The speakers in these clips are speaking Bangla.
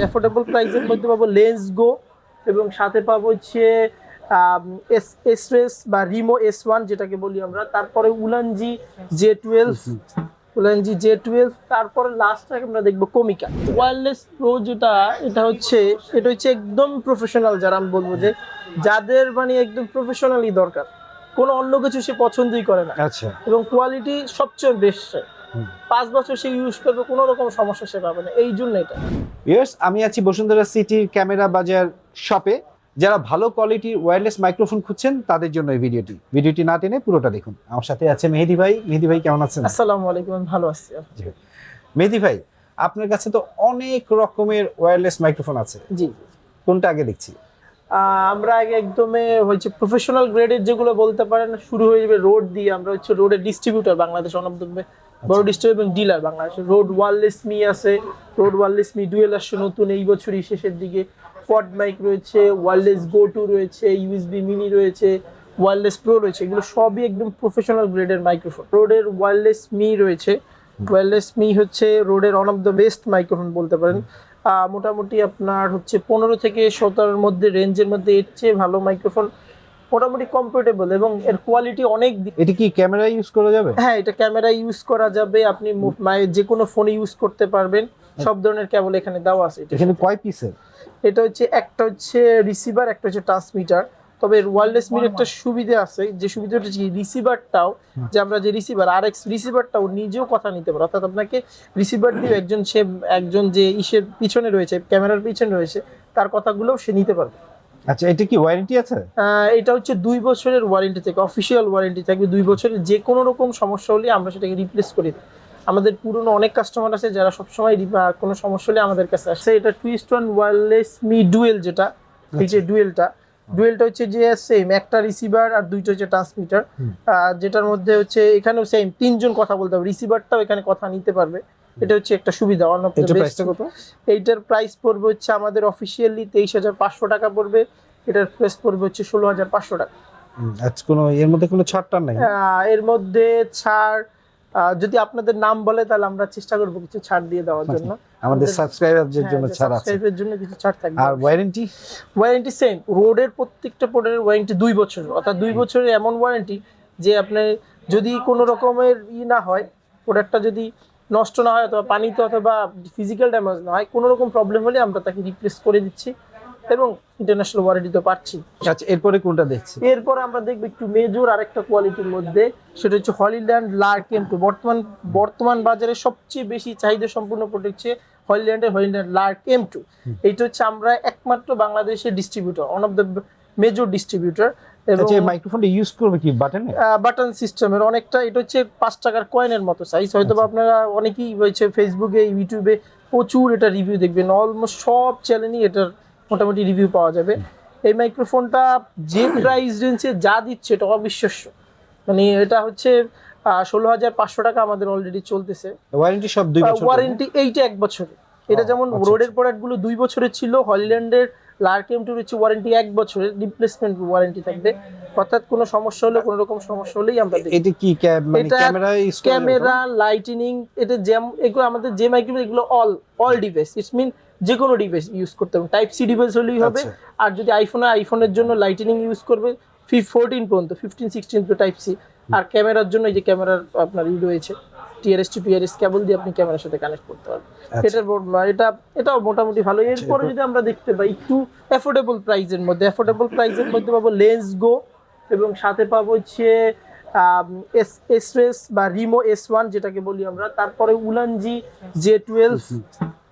অ্যাফোর্ডেবল প্রাইসের মধ্যে পাবো লেন্স গো এবং সাথে পাবো হচ্ছে এস এসরেস বা রিমো এস ওয়ান যেটাকে বলি আমরা। তারপরে Ulanzi J twelve Ulanzi J twelve তারপরে লাস্ট আমরা দেখব কমিকা। ওয়ারলেস প্রো যেটা এটা হচ্ছে এটা হচ্ছে একদম প্রফেশনাল যারা আমি বলব যে যাদের মানে একদম প্রফেশনালি দরকার। কোনো অন্য কিছু সে পছন্দই করে না। আচ্ছা। এবং কোয়ালিটি সবচেয়ে বেস্ট। পাঁচ বছর সে ইউজ করবে কোনো রকম সমস্যা সে পাবে না। এই জন্য এটা। ইয়ার্স আমি আছি বসুন্ধরা সিটির ক্যামেরা বাজার শপে যারা ভালো কোয়ালিটির ওয়্যারলেস মাইক্রোফোন খুঁজছেন তাদের জন্য এই ভিডিওটি ভিডিওটি না টেনে পুরোটা দেখুন। আমার সাথে আছে মেহেদি ভাই। মেহেদি ভাই কেমন আছেন? আসসালামু আলাইকুম আমি ভালো আছি মেহেদি ভাই আপনার কাছে তো অনেক রকমের ওয়্যারলেস মাইক্রোফোন আছে। জি কোনটা আগে দেখছি? আমরা আগে একদমে হচ্ছে প্রফেশনাল গ্রেডের যেগুলো বলতে পারেন শুরু হয়ে যাবে রোড দিয়ে। আমরা হচ্ছে রোডের ডিস্ট্রিবিউটর বাংলাদেশ অনবদ্যবে বড় ডিস্ট্রিবিউটর এবং ডিলার বাংলাদেশে। রোড ওয়ারলেস মি আছে রোড ওয়ারলেস মি ডুয়েল আসছে নতুন এই বছরই শেষের দিকে। পড মাইক রয়েছে ওয়ারলেস গো টু রয়েছে ইউএসবি মিনি রয়েছে ওয়ারলেস প্রো রয়েছে। এগুলো সবই একদম প্রফেশনাল গ্রেডের মাইক্রোফোন রোডের ওয়ারলেস মি রয়েছে। ওয়্যারলেস মি হচ্ছে রোডের one of the best microphone বলতে পারেন। মোটামুটি আপনার হচ্ছে পনেরো থেকে সতেরোর মধ্যে রেঞ্জের মধ্যে এর চেয়ে ভালো মাইক্রোফোন মোটামুটি কমফোর্টেবল এবং এর কোয়ালিটি অনেক এটা কি ক্যামেরা ইউজ করা যাবে? হ্যাঁ এটা ক্যামেরা ইউজ করা যাবে। আপনি যে কোনো ফোনে ইউজ করতে পারবেন। সব ধরনের কেবল এখানে দেওয়া আছে। এটা এখানে কয় পিসের এটা হচ্ছে একটা হচ্ছে রিসিভার একটা হচ্ছে ট্রান্সমিটার তবে ওয়্যারলেস মির একটা সুবিধা আছে। যে সুবিধাটা হচ্ছে রিসিভারটাও যে আমরা যে রিসিভার আর এক্স রিসিভারটাও নিজেও কথা নিতে পারে। অর্থাৎ আপনাকে রিসিভার দিয়ে একজন সে একজন যে ইসের পিছনে রয়েছে ক্যামেরার পিছনে রয়েছে তার কথাগুলোও সে নিতে পারবে। আচ্ছা এটা কি ওয়ারেন্টি আছে? এটা হচ্ছে দুই বছরের ওয়ারেন্টি থেকে অফিসিয়াল ওয়ারেন্টি থাকবে। দুই বছরের যে কোনো রকম সমস্যা হলে আমরা সেটাকে রিপ্লেস করে। আমাদের পুরনো অনেক কাস্টমার আছে যারা সবসময় কোনো সমস্যা হলে আমাদের কাছে আসে। এটা twist one wireless ME dual যেটা এই যে ডুয়েলটা ডুয়েলটা হচ্ছে যে সেম একটা রিসিভার আর দুইটা হচ্ছে ট্রান্সমিটার। যেটার মধ্যে হচ্ছে এখানেও সেম তিনজন কথা বলতে হবে। রিসিভারটাও এখানে কথা নিতে পারবে। এটা হচ্ছে একটা সুবিধা এটা প্রাইসটা কত? এইটার প্রাইস পড়বে হচ্ছে আমাদের অফিসিয়ালি তেইশ হাজার পাঁচশো টাকা পড়বে এটার প্রাইস পড়বে হচ্ছে ষোলো হাজার পাঁচশো টাকা। হুম, আচ্ছা কোনো এর মধ্যে কোনো ছাড়টার নাই? এর মধ্যে ছাড় যদি আপনাদের নাম বলে তাহলে আমরা চেষ্টা করব কিছু ছাড় দিয়ে দেওয়ার জন্য। আমাদের আমাদের- সাবস্ক্রাইবারদের হ্যাঁ, জন্য ছাড় আছে। এর জন্য কিছু ছাড় থাকবে। আর ওয়ারেন্টি ওয়ারেন্টি সেম রোডের প্রত্যেকটা প্রোডাক্টের ওয়ারেন্টি দুই বছর অর্থাৎ দুই বছরের এমন ওয়ারেন্টি যে আপনি যদি কোনো রকমের ই না হয় প্রোডাক্টটা যদি নষ্ট না হয় অথবা পানিতে অথবা ফিজিক্যাল ড্যামেজ না হয় কোনো রকম প্রবলেম হলে আমরা তাকে রিপ্লেস করে দিচ্ছি এবং ইন্টারন্যাশনাল ওয়ারেন্টি তো পাচ্ছি। আচ্ছা এরপরে কোনটা দেখছি? এরপর আমরা দেখব একটু মেজর আরেকটা কোয়ালিটির মধ্যে সেটা হচ্ছে হলিল্যান্ড লার্ক এম টু বর্তমান বর্তমান বাজারে সবচেয়ে বেশি চাহিদা সম্পূর্ণ প্রোডাক্ট হলিল্যান্ডের হলিল্যান্ড লার্ক এম টু এইটা হচ্ছে আমরা একমাত্র বাংলাদেশের distributor one of the major distributor আচ্ছা মাইক্রোফোনটা ইউজ করবে কি? বাটনে বাটন সিস্টেমের অনেকটা এটা হচ্ছে পাঁচ টাকার কয়েনের মতো সাইজ হয়তো বা আপনারা অনেকেই ফেসবুকে ইউটিউবে প্রচুর এটা রিভিউ দেখবেন। অলমোস্ট সব চ্যানেলই এটার মোটামুটি রিভিউ পাওয়া যাবে। এই মাইক্রোফোনটা যে প্রাইস রেঞ্জে যা দিচ্ছে এটা অবিশ্বাস্য। মানে এটা হচ্ছে ষোলো হাজার পাঁচশো টাকা আমাদের অলরেডি চলতেছে। ওয়ারেন্টি সব দুই ওয়ারেন্টি এইটা এক বছরে এটা যেমন আচ্ছা, রোডের প্রোডাক্টগুলো দুই বছরের ছিল হলিল্যান্ডের লার্ক এম টুর হচ্ছে ওয়ারেন্টি এক বছরের রিপ্লেসমেন্ট ওয়ারেন্টি থাকবে। অর্থাৎ কোনো সমস্যা হলে কোনো রকম সমস্যা হলেই আমরা দেখি। এটা কি মানে ক্যামেরা ইউজ ক্যামেরা লাইটিনিং এটা যেম এগুলো আমাদের যে মাইক্রোফোন এগুলো all all device it's mean যে কোনো ডিভাইস ইউজ করতে হবে। টাইপ সি ডিভাইস হলেই হবে। আচ্ছা। আর যদি আইফোনে আইফোনের জন্য লাইটিনিং ইউজ করবে। ফি ফোরটিন পর্যন্ত ফিফটিন সিক্সটিন তো টাইপ সি আর ক্যামেরার জন্য এই যে ক্যামেরার আপনার ই রয়েছে। টিআরএস টু টিআরএস কেবল দিয়ে আপনি ক্যামেরার সাথে কানেক্ট করতে পারবেন। আচ্ছা। এটার বড়- এটা এটাও মোটামুটি ভালো। এরপরে যদি আমরা দেখতে পাই একটু অ্যাফোর্ডেবল প্রাইসের মধ্যে অ্যাফোর্ডেবল প্রাইসের মধ্যে পাবো লেন্স গো এবং সাথে পাবো হচ্ছে এস এসরেস বা রিমো এস ওয়ান যেটাকে বলি আমরা। তারপরে Ulanzi J twelve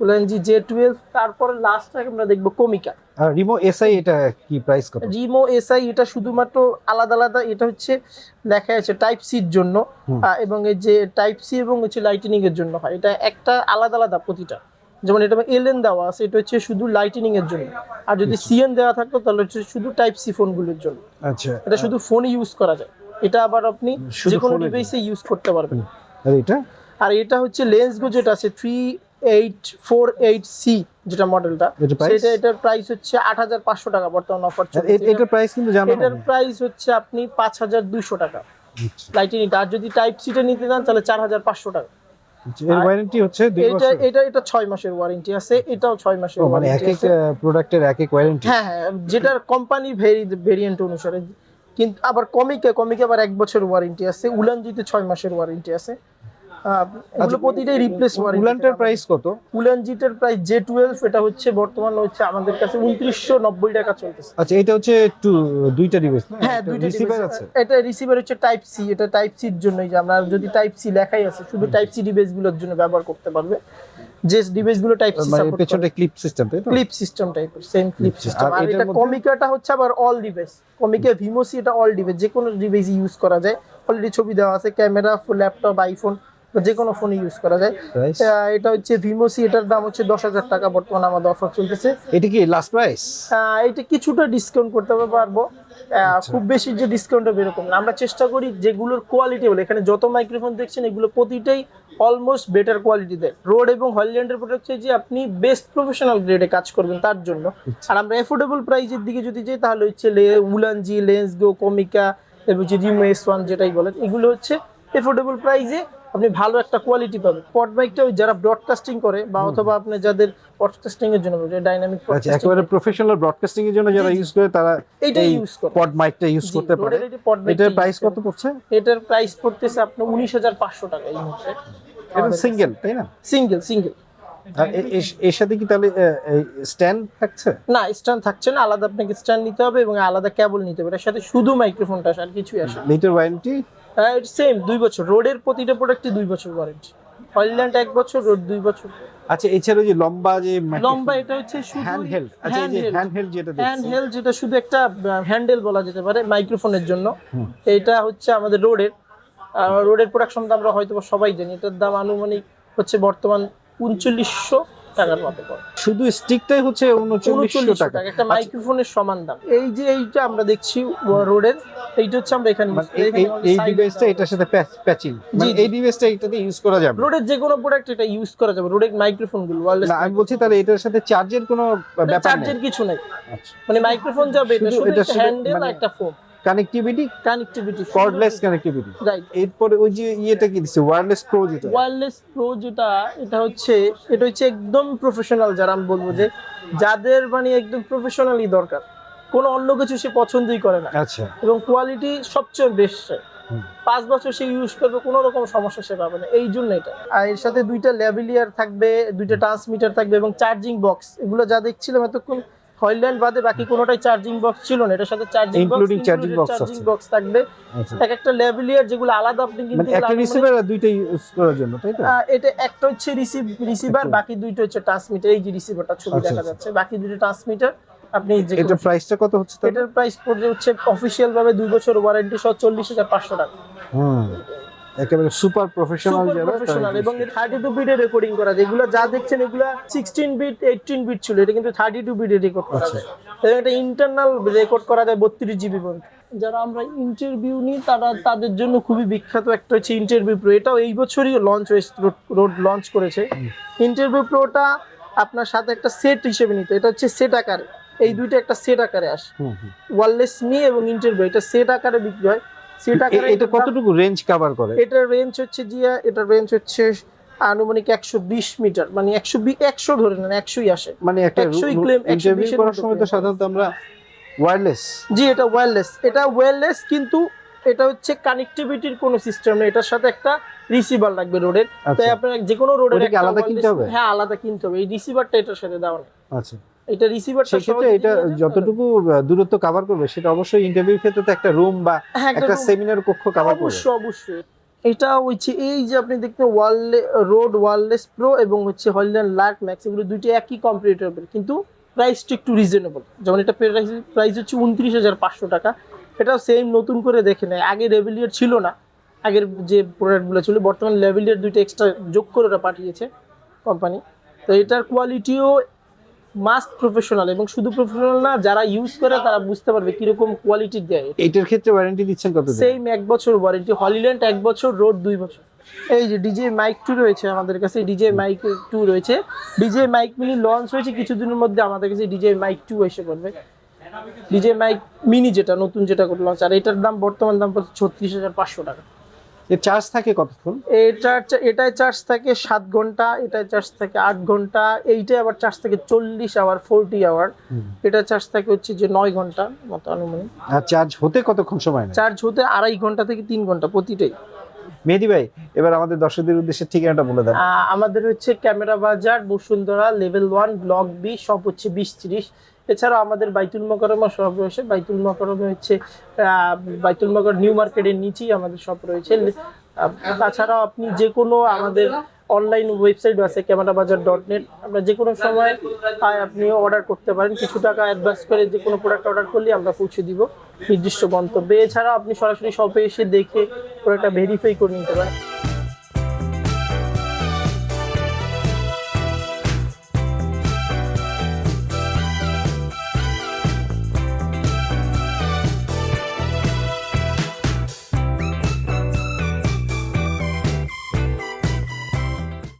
Ulanzi J twelve তারপরে লাস্ট আমরা দেখব কমিকা রিমো এসআই এটা কি প্রাইস কত? রিমো এসআই এটা শুধুমাত্র আলাদা আলাদা এটা হচ্ছে দেখা যাচ্ছে টাইপ সির জন্য এবং এই যে টাইপ সি এবং হচ্ছে লাইটেনিং এর জন্য হয় এটা একটা আলাদা আলাদা প্রতিটা। যেমন এটা এলএন দেওয়া আছে এটা হচ্ছে শুধু লাইটেনিং এর জন্য। আর যদি সিএন দেওয়া থাকতো তাহলে হচ্ছে শুধু টাইপ সি ফোনগুলোর জন্য। আচ্ছা। এটা শুধু ফোনে ইউজ করা যায়। এটা আবার আপনি যে কোনো ডিভাইসে ইউজ করতে পারবেন। আর এটা? আর এটা হচ্ছে লেন্স গো যেটা আছে three eight four eight C যেটা মডেলটা সেটা এটার প্রাইস হচ্ছে আট হাজার পাঁচশো টাকা বর্তমান অফার চলছে এটার প্রাইস কিন্তু জানো এটার প্রাইস হচ্ছে আপনি পাঁচ হাজার দুইশো টাকা আর যদি টাইপ সিটা নিতে চান তাহলে চার হাজার পাঁচশো টাকা এর ওয়ারেন্টি হচ্ছে এটা এটা এটা ছয় মাসের ওয়ারেন্টি আছে এটাও ছয় মাসের ও, মানে এক এক প্রোডাক্টের এক এক ওয়ারেন্টি হ্যাঁ হ্যাঁ কোম্পানি ভেরিয়েন্ট অনুসারে কিন্তু আবার কমিকে কমিকে আবার এক বছর ওয়ারেন্টি আছে উলানজিতে ছয় মাসের ওয়ারেন্টি আছে এগুলো প্রতিটাই রিপ্লেস ওয়ারেন্টি উলানটার প্রাইস কত? উলানজিটের প্রাইস জে টুয়েলভ এটা হচ্ছে বর্তমানে হচ্ছে আমাদের কাছে উনত্রিশশো নব্বই টাকা চলতেছে। আচ্ছা এটা হচ্ছে একটু দুইটা ডিভাইস হ্যাঁ দুইটা রিসিভার আছে। এটা রিসিভার হচ্ছে টাইপ সি এটা টাইপ সির জন্যই যে আমরা যদি টাইপ সি লেখাই আছে শুধু টাইপ সি জন্য ব্যবহার করতে পারবে। যে ডিভাইসগুলো type C support clip system তাই তো? ক্লিপ সিস্টেম টাইপের সেম ক্লিপ আচ্ছা, সিস্টেম আর এটা কমিকাটা হচ্ছে আবার অল ডিভাইস কমিকা ভিমোসি এটা অল ডিভাইস যে কোনো ডিভাইস ইউজ করা যায়। অলরেডি ছবি দেওয়া আছে ক্যামেরা ল্যাপটপ আইফোন যে কোনো ফোনে ইউজ করা যায়। এটা হচ্ছে ভিমোসি এটার দাম হচ্ছে দশ হাজার টাকা বর্তমানে আমাদের অফার চলতেছে। এটা কি লাস্ট প্রাইস এটা কিছুটা ডিসকাউন্ট করতে পারব। খুব বেশি যে ডিসকাউন্ট হবে এরকম না। আমরা চেষ্টা করি যেগুলোর কোয়ালিটি বলে। এখানে যত মাইক্রোফোন দেখছেন এগুলো প্রতিটাই অলমোস্ট বেটার কোয়ালিটি দেয় রোড এবং হলিল্যান্ডের প্রোডাক্ট হচ্ছে যে আপনি বেস্ট প্রফেশনাল গ্রেডে কাজ করবেন তার জন্য। আর আমরা অ্যাফোর্ডেবল প্রাইসের দিকে যদি যাই তাহলে হচ্ছে লে উলানজি লেন্স গো কমিকা এবং যে রিমো এস ওয়ান যেটাই বলেন এগুলো হচ্ছে এফোর্ডেবল প্রাইসে আপনি ভালো একটা কোয়ালিটি পাবেন। পট বাইকটা যারা ব্রডকাস্টিং করে বা অথবা আপনি যাদের ব্রডকাস্টিং এর জন্য ডাইনামিক আচ্ছা একেবারে প্রফেশনাল ব্রডকাস্টিং এর জন্য যারা। ইউজ করে তারা এইটাই ইউজ করে। পড মাইকটা ইউজ করতে পারে। এটার প্রাইস কত পড়ছে? এটার প্রাইস পড়তেছে আপনার হাজার পাঁচশো টাকা এই মুহূর্তে। এটা সিঙ্গেল তাই না? সিঙ্গেল সিঙ্গেল এর- এর সাথে কি তাহলে স্ট্যান্ড থাকছে? না স্ট্যান্ড থাকছে না আলাদা আপনাকে স্ট্যান্ড নিতে হবে এবং আলাদা কেবল নিতে হবে। এটার সাথে শুধু মাইক্রোফোনটা আর কিছুই আসে লিটার ওয়ারেন্টি সেম দুই বছর। রোডের প্রতিটা প্রোডাক্টে দুই বছর ওয়ারেন্টি হলিল্যান্ড এক বছর রোড দুই বছর। আচ্ছা এছাড়াও যে লম্বা যে লম্বা এটা হচ্ছে শুধু হ্যান্ডহেল্ড আচ্ছা এই যে হ্যান্ডহেল্ড যেটা হ্যান্ড দেখছি। হেল্ড যেটা শুধু একটা হ্যান্ডেল বলা যেতে পারে মাইক্রোফোনের জন্য। এটা হচ্ছে আমাদের রোডের রোডের প্রোডাকশন আমরা হয়তো সবাই জানি। এটার দাম আনুমানিক হচ্ছে বর্তমান উনচল্লিশশো। টাকার মতো পড়ে শুধু স্টিকটাই হচ্ছে উনচল্লিশশো টাকা। একটা আচ্ছা, মাইক্রোফোনের সমান দাম। এই যে এইটা আমরা দেখছি রোডের এইটা হচ্ছে আমরা এখানে মানে এই- ডিভাইসটা এটার সাথে প্যাচিং মানে। এই ডিভাইসটা এটাতে ইউজ করা যাবে। রোডের যে কোনো প্রোডাক্ট এটা ইউজ করা যাবে রোডের মাইক্রোফোনগুলো ওয়্যারলেস আমি বলছি তাহলে এটার সাথে চার্জের কোনো ব্যাপার চার্জের কিছু নাই। আচ্ছা। মানে মাইক্রোফোন যাবে এটা শুধু হ্যান্ডেল একটা phone connectivity connectivity cordless connectivity right এরপরে ওই যে ইয়েটা কি দিচ্ছে ওয়্যারলেস প্রো যেটা। ওয়্যারলেস প্রো যেটা এটা হচ্ছে এটা হচ্ছে একদম প্রফেশনাল যারা আমি বলব যে যাদের মানে একদম প্রফেশনালি দরকার। কোনো অন্য কিছু সে পছন্দই করে না। আচ্ছা। এবং কোয়ালিটি সবচেয়ে বেস্ট পাঁচ বছর সে ইউজ করবে কোনো রকম সমস্যা সে পাবে না। এই জন্য এটা। আর এর সাথে দুইটা লেভেলিয়ার থাকবে দুইটা ট্রান্সমিটার থাকবে এবং চার্জিং বক্স এগুলো যা দেখছিলাম এতক্ষণ হইল্যান্ড বাদে বাকি কোনোটাই চার্জিং বক্স ছিল না এটার সাথে charging box Including charging box charging box থাকবে। আচ্ছা। এক একটা লেভেলিয়ার যেগুলো আলাদা আপনি মানে একটা রিসিভার আর দুইটা ইউজ করার জন্য তাই তো? এটা একটা হচ্ছে রিসিভ রিসিভার আচ্ছা। বাকি দুইটা হচ্ছে ট্রান্সমিটার এই যে রিসিভারটা ছবি আচ্ছা, দেখা। যাচ্ছে। বাকি দুটো ট্রান্সমিটার আপনি যে এটা প্রাইসটা কত হচ্ছে এটার প্রাইস পড়বে হচ্ছে অফিসিয়াল ভাবে দুই বছর ওয়ারেন্টি সহ চল্লিশ হাজার পাঁচশো টাকা। হুম। একেবারে সুপার প্রফেশনাল যারা প্রফেশনাল এবং থার্টি টু বিটে রেকর্ডিং করা যেগুলো যা দেখছেন এগুলো সিক্সটিন বিট এইটিন বিট ছিল। এটা কিন্তু থার্টি টু বিটে রেকর্ড করা আচ্ছা। যায়। এবং এটা ইন্টারনাল রেকর্ড করা যায় বত্রিশ জিবি পর্যন্ত। যারা আমরা ইন্টারভিউ নিই তারা তাদের জন্য খুবই বিখ্যাত একটা হচ্ছে ইন্টারভিউ প্রো এটাও এই বছরই লঞ্চ হয়েছে রোড লঞ্চ করেছে। ইন্টারভিউ প্রোটা আপনার সাথে একটা সেট হিসেবে নিতে এটা হচ্ছে সেট আকারে। এই দুইটা একটা সেট আকারে আসে। ওয়ারলেস মি এবং ইন্টারভিউ এটা সেট আকারে বিক্রি হয়। এটা কতটুকু রেঞ্জ কভার করে? এটার রেঞ্জ হচ্ছে জিয়া এটার রেঞ্জ হচ্ছে আনুমানিক একশো বিশ মিটার মানে একশো একশো ধরে নেন একশোই আসে। মানে একশোই claim, একশো করার সময় তো সাধারণত আমরা ওয়্যারলেস জি এটা ওয়্যারলেস এটা ওয়্যারলেস কিন্তু এটা হচ্ছে কানেক্টিভিটির কোনো সিস্টেম নেই। এটার সাথে একটা রিসিভার লাগবে রোডের। আচ্ছা। তাই আপনার যে কোনো রোডের আলাদা কিনতে হবে? হ্যাঁ আলাদা কিনতে হবে। এই রিসিভারটা এটার সাথে দেওয়া নেই। আচ্ছা। এটা রিসিভারটা সেক্ষেত্রে এটা যতটুকু দূরত্ব কভার করবে সেটা অবশ্যই ইন্টারভিউর ক্ষেত্রে তো একটা রুম বা হ্যাঁ একটা সেমিনার কক্ষ কভার করবে। অবশ্যই অবশ্যই। এটা হচ্ছে এই যে আপনি দেখতেন ওয়ারলে রোড ওয়ারলেস প্রো এবং হচ্ছে হলিল্যান্ড লার্ক ম্যাক্স এগুলো দুইটি একই কম্পিউটার কিন্তু প্রাইসটা একটু রিজনেবল যেমন এটা প্রাইস হচ্ছে উনত্রিশ হাজার পাঁচশো টাকা। এটাও সেম নতুন করে দেখে নেয়। আগে রেভিলিয়ার ছিল না। আগের যে প্রোডাক্টগুলো ছিল বর্তমানে লেভেলিয়ার দুইটা এক্সট্রা যোগ করে ওরা পাঠিয়েছে কোম্পানি তো এটার কোয়ালিটিও মাস্ট প্রফেশনাল এবং শুধু প্রফেশনাল না যারা ইউজ করে তারা বুঝতে পারবে কীরকম কোয়ালিটি দেয় এইটার ক্ষেত্রে ওয়ারেন্টি দিচ্ছেন কত সেম এক বছর ওয়ারেন্টি হলিল্যান্ড এক বছর রোড দুই বছর। এই যে ডিজে মাইক টু রয়েছে আমাদের কাছে ডিজে মাইক টু রয়েছে। ডিজে মাইক মিনি লঞ্চ হয়েছে কিছুদিনের মধ্যে আমাদের কাছে ডিজে মাইক টু এসে পড়বে ডিজে মাইক মিনি যেটা নতুন যেটা লঞ্চ আর এটার দাম বর্তমান দাম পড়ছে ছত্রিশ হাজার পাঁচশো টাকা। এর চার্জ থাকে কতক্ষণ এটা এটাই চার্জ থাকে সাত ঘণ্টা এটাই চার্জ থাকে আট ঘণ্টা এইটাই আবার চার্জ থাকে চল্লিশ আওয়ার ফোরটি আওয়ার এটা চার্জ থাকে হচ্ছে যে নয় ঘণ্টা মতো আনুমানিক। আর চার্জ হতে কতক্ষণ সময় চার্জ হতে আড়াই ঘণ্টা থেকে তিন ঘণ্টা প্রতিটাই। মেহেদি ভাই, এবার আমাদের দর্শকদের উদ্দেশ্যে ঠিকানাটা বলে দেন। আমাদের হচ্ছে camera Bazar, Bashundhara level one block B সব হচ্ছে বিশ ত্রিশ। এছাড়াও আমাদের বাইতুল মকরমা সব রয়েছে। বাইতুল মকরমে হচ্ছে বাইতুল মকর নিউ মার্কেটের নিচেই আমাদের সব রয়েছে। তাছাড়াও আপনি যে কোনো আমাদের অনলাইন ওয়েবসাইট আছে ক্যামেরা বাজার ডট নেট আমরা যে কোনো সময় আপনি অর্ডার করতে পারেন। কিছু টাকা অ্যাডভান্স করে যে কোনো প্রোডাক্ট অর্ডার করলে আমরা পৌঁছে দিব নির্দিষ্ট গন্তব্যে। এছাড়াও আপনি সরাসরি শপে এসে দেখে প্রোডাক্টটা ভেরিফাই করে নিতে পারেন।